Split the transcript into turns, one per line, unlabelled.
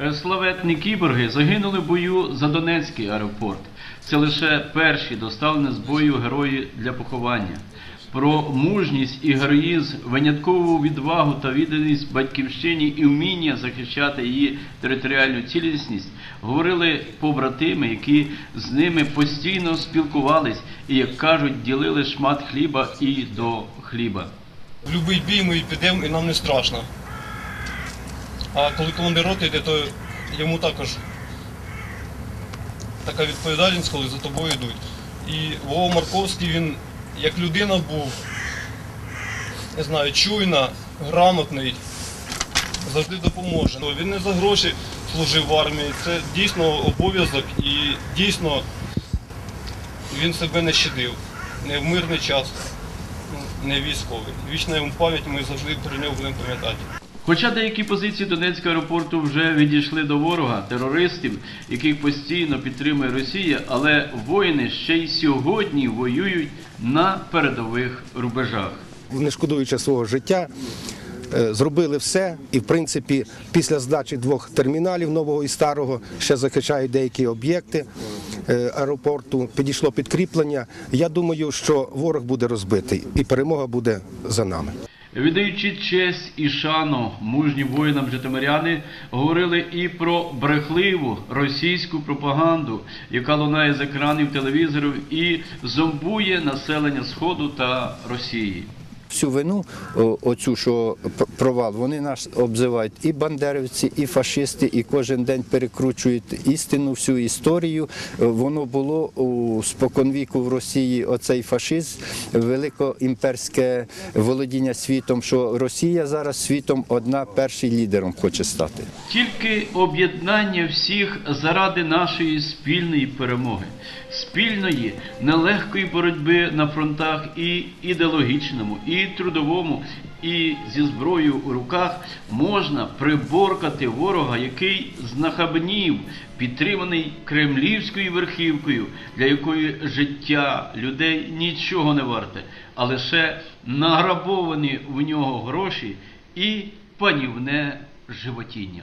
Е, Славетні кіборги загинули в бою за Донецький аеропорт. Це лише перші доставлені з бою герої для поховання. Про мужність і героїзм, виняткову відвагу та відданість батьківщині і вміння захищати її територіальну цілісність говорили побратими, які з ними постійно спілкувались і, як кажуть, ділили шмат хліба і до хліба.
Будь-який бій ми підемо і нам не страшно. А коли командир роти йде, то йому також така відповідальність, коли за тобою йдуть. І Вова Марковський, він як людина був, не знаю, чуйна, грамотний, завжди допоможе. Він не за гроші служив в армії, це дійсно обов'язок і дійсно він себе не щадив. Не в мирний час, не військовий. Вічна йому пам'ять, ми завжди про нього будемо пам'ятати.
Хоча деякі позиції Донецького аеропорту вже відійшли до ворога, терористів, яких постійно підтримує Росія, але воїни ще й сьогодні воюють на передових рубежах.
не шкодуючи свого життя, е, зробили все. І, в принципі, після здачі двох терміналів нового і старого ще захищають деякі об'єкти е, аеропорту. Підійшло підкріплення. Я думаю, що ворог буде розбитий і перемога буде за нами.
Віддаючи честь і шану мужнім воїнам житомиряни, говорили і про брехливу російську пропаганду, яка лунає з екранів телевізорів і зомбує населення Сходу та Росії.
Всю вину, оцю, що провал, вони нас обзивають і бандерівці, і фашисти, і кожен день перекручують істину, всю історію. Е, Воно було у споконвіку в Росії оцей фашизм, великоімперське володіння світом, що Росія зараз світом одна першим лідером хоче стати.
Тільки об'єднання всіх заради нашої спільної перемоги, спільної нелегкої боротьби на фронтах і ідеологічному, і трудовому, і зі зброєю у руках можна приборкати ворога, який знахабнів, підтриманий кремлівською верхівкою, для якої життя людей нічого не варте, а лише награбовані в нього гроші і панівне животіння.